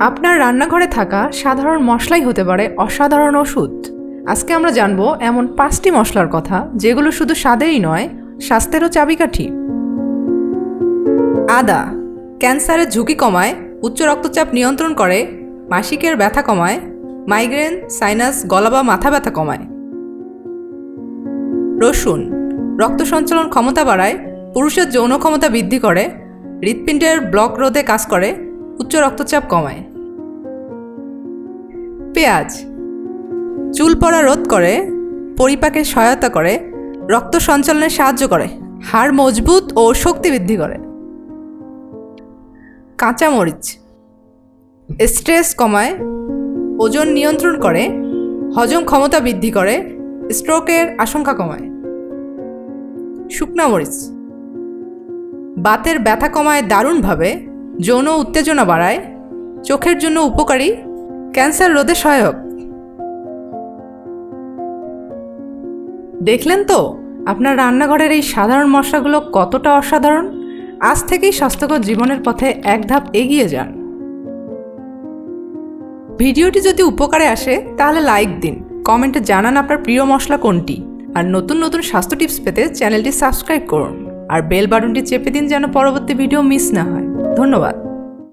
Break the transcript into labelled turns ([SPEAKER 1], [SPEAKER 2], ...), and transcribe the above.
[SPEAKER 1] আপনার রান্নাঘরে থাকা সাধারণ মশলাই হতে পারে অসাধারণ ওষুধ। আজকে আমরা জানব এমন পাঁচটি মশলার কথা, যেগুলো শুধু স্বাদেই নয়, স্বাস্থ্যেরও চাবিকাঠি। আদা, ক্যান্সারের ঝুঁকি কমায়, উচ্চ রক্তচাপ নিয়ন্ত্রণ করে, মাসিকের ব্যথা কমায়, মাইগ্রেন, সাইনাস, গলা বা মাথা ব্যথা কমায়। রসুন, রক্ত সঞ্চালন ক্ষমতা বাড়ায়, পুরুষের যৌন ক্ষমতা বৃদ্ধি করে, হৃৎপিণ্ডের ব্লক রোধে কাজ করে, উচ্চ রক্তচাপ কমায়। পেঁয়াজ। চুল পড়া রোধ করে, পরিপাকে সহায়তা করে, রক্ত সঞ্চালনে সাহায্য করে, হাড় মজবুত ও শক্তি বৃদ্ধি করে। কাঁচামরিচ। স্ট্রেস কমায়, ওজন নিয়ন্ত্রণ করে, হজম ক্ষমতা বৃদ্ধি করে, স্ট্রোকের আশঙ্কা কমায়। শুকনা মরিচ। বাতের ব্যথা কমায় দারুণভাবে, যৌন উত্তেজনা বাড়ায়, চোখের জন্য উপকারী ক্যান্সার রোধে সহায়ক। দেখলেন তো, আপনার রান্নাঘরের এই সাধারণ মশলাগুলো কতটা অসাধারণ? আজ থেকেই স্বাস্থ্যকর জীবনের পথে এক ধাপ এগিয়ে যান। ভিডিওটি যদি উপকারে আসে, তাহলে লাইক দিন, কমেন্টে জানান আপনার প্রিয় মশলা কোনটি, আর নতুন নতুন স্বাস্থ্য টিপস পেতে চ্যানেলটি সাবস্ক্রাইব করুন, আর বেল বাটনটি চেপে দিন যেন পরবর্তী ভিডিও মিস না হয়। ধন্যবাদ।